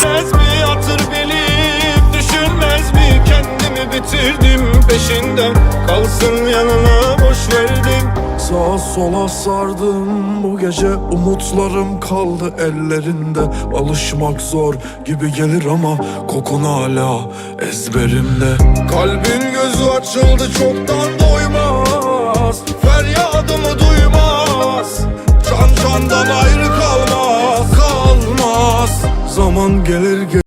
Sevmez mi hatır bilip Düşünmez mi? Kendimi bitirdim peşinden. Kalsın yanına boş verdim. Sağa sola sardım. Bu gece Umutlarım kaldı ellerinde. Alışmak zor gibi gelir ama Kokun hala ezberimde. Kalbin gözü açıldı çoktan doymaz Zaman gelir